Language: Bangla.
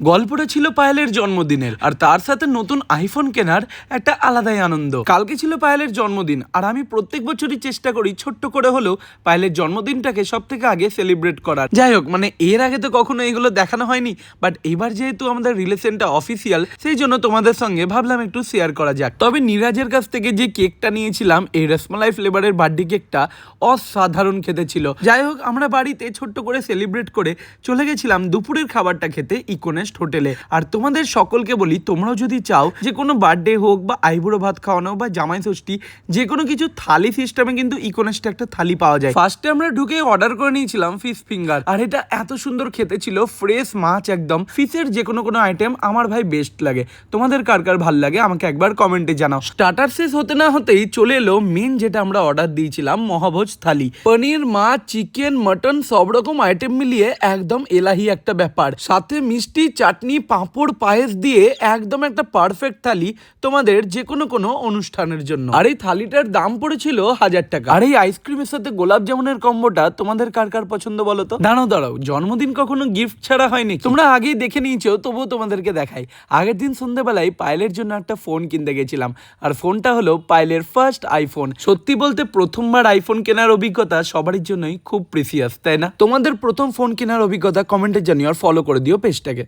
গল্পটা ছিল পায়েলের জন্মদিনের, আর তার সাথে নতুন আইফোন কেনার একটা আলাদাই আনন্দ। কালকে ছিল পায়েলের জন্মদিন, আর আমি প্রত্যেক বছরই চেষ্টা করি ছোট্ট করে হলেও পায়েলের জন্মদিনটাকে সব থেকে আগে সেলিব্রেট করার। যাই হোক মানে এর আগে তো কখনো এগুলো দেখানো হয়নি বাট এবার যেহেতু আমাদের রিলেশনটা অফিসিয়াল সেই জন্য তোমাদের সঙ্গে ভাবলাম একটু শেয়ার করা যাক। তবে নিরাজের কাছ থেকে যে কেকটা নিয়েছিলাম, এই রসমালাই ফ্লেভারের বার্থডে কেকটা অসাধারণ খেতে ছিল। যাই হোক, আমরা বাড়িতে ছোট্ট করে সেলিব্রেট করে চলে গেছিলাম দুপুরের খাবারটা খেতে ইকোনেস্ট হোটেলে। আর তোমাদের সকলকে বলি, তোমরাও যদি চাও যে কোনো বার্থডে হোক বা আইবুড়ো ভাত খাওয়ানো বা জামাই ষষ্ঠী, যে কোনো কিছু থালি সিস্টেমে কিন্তু ইকোনেস্টে একটা থালি পাওয়া যায়। ফার্স্টে আমরা ঢুকে অর্ডার করে নিয়েছিলাম ফিশ ফিঙ্গার আর এটা এত সুন্দর খেতে ছিল ফ্রেশ মাছ একদম। ফিশের যে কোনো কোনো আইটেম আমার ভাই বেস্ট লাগে। তোমাদের কার কার ভালো লাগে আমাকে একবার কমেন্টে জানাও। স্টার্টার শেষ হতে না হতেই চলে এলো মেন যেটা আমরা অর্ডার দিয়েছিলাম, মহাভোজ থালি। পনির, মাছ চিকেন মটন সব রকম আইটেম মিলিয়ে একদম এলাহি একটা ব্যাপার। সাথে মিষ্টি চাটনি, পাঁপড়, পায়েস দিয়ে একদম একটা পারফেক্ট থালি তোমাদের যে কোনো কোনো অনুষ্ঠানের জন্য। আর এই থালিটার দাম পড়েছিল হাজার টাকা। আর এই আইসক্রিমের সাথে গোলাপ জামুনের কম্বোটা তোমাদের কার কার পছন্দ বলো তো? দাঁড়াও দাঁড়াও, জন্মদিন কখনো গিফট ছাড়া হয়নি তোমরা আগেই দেখে নিয়েছো, তবুও তোমাদেরকে দেখাই। আগের দিন সন্ধ্যেবেলায় পায়েলের জন্য একটা ফোন কিনতে গেছিলাম। আর ফোনটা হলো পায়েলের ফার্স্ট আইফোন সত্যি বলতে প্রথমবার আইফোন কেনার অভিজ্ঞতা সবারই জন্যই খুব প্রিসিয়াস তাই না? তোমাদের প্রথম ফোন কেনার অভিজ্ঞতা কমেন্টে জানিও আর ফলো করে দিও পেজটাকে